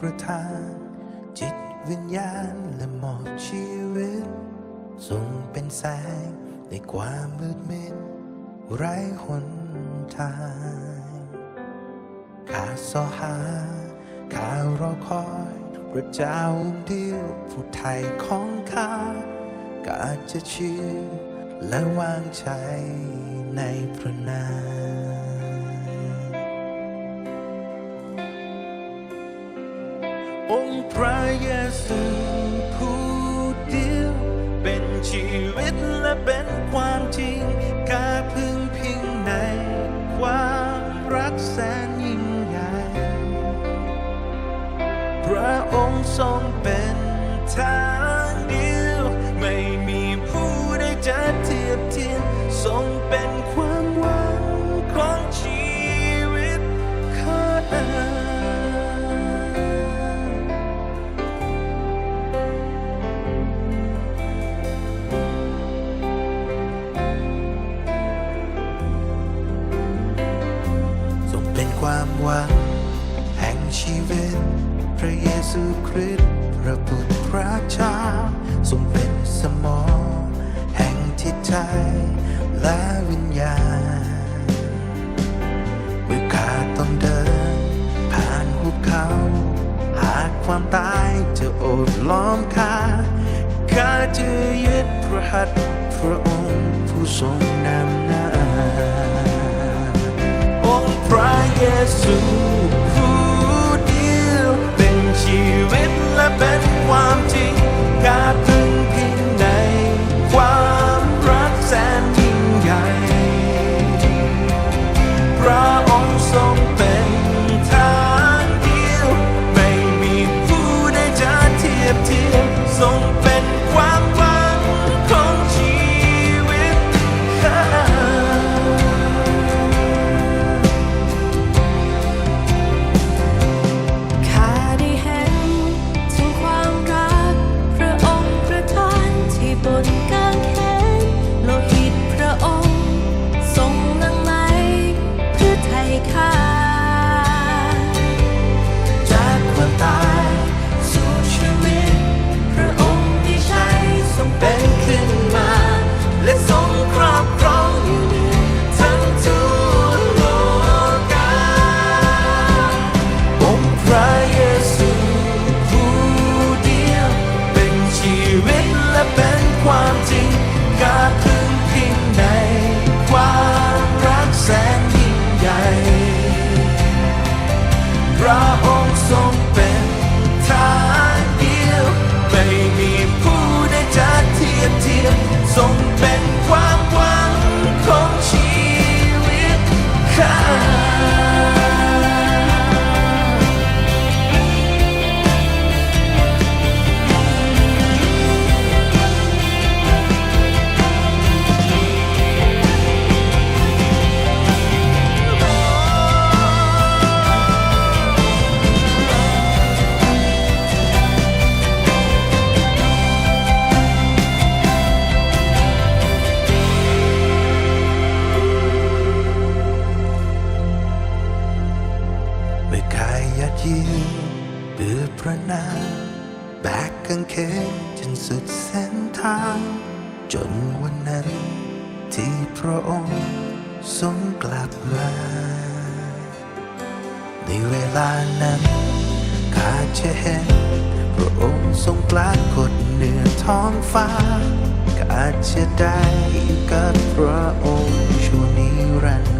ประทาน จิตวิญญาณและมอบชีวิตทรงเป็นแสงในความมืดมิดไร้หนทางข้าสอหาข้ารอคอยพระเจ้าเดียวผู้ไทยของข้าก็อาจะเชื่อและวางใจในพระนาม องค์พระเยซูผู้เดียว เป็นชีวิตและเป็นความจริงกาพึ่งพิงในความรักแสนยิ่งใหญ่พระองค์ทรงเป็นทางเดียว ไม่มีผู้ใดจะเทียบเทียมทรงเป็น วังแห่งชีวิต พระเยซูคริสต์พระบุตรพระเจ้าทรงเป็นสมอง แห่งจิตใจและวิญญาณเมื่อขาต้องเดิน ผ่านหุบเขา หากความตายจะโอบล้อมข้าข้าจะยึดพระหัตถ์พระองค์ผู้ทรงนำ พ นาแบกกางเขนจนสุดเส้นทาง จนวันนั้น ที่พระองค์ทรงกลับมา ในเวลานั้นข้าจะเห็น พระองค์ทรงปรากฏเหนือท้องฟ้าก็อาจจะได้อยู่กับพระองค์ชั่วนิรันด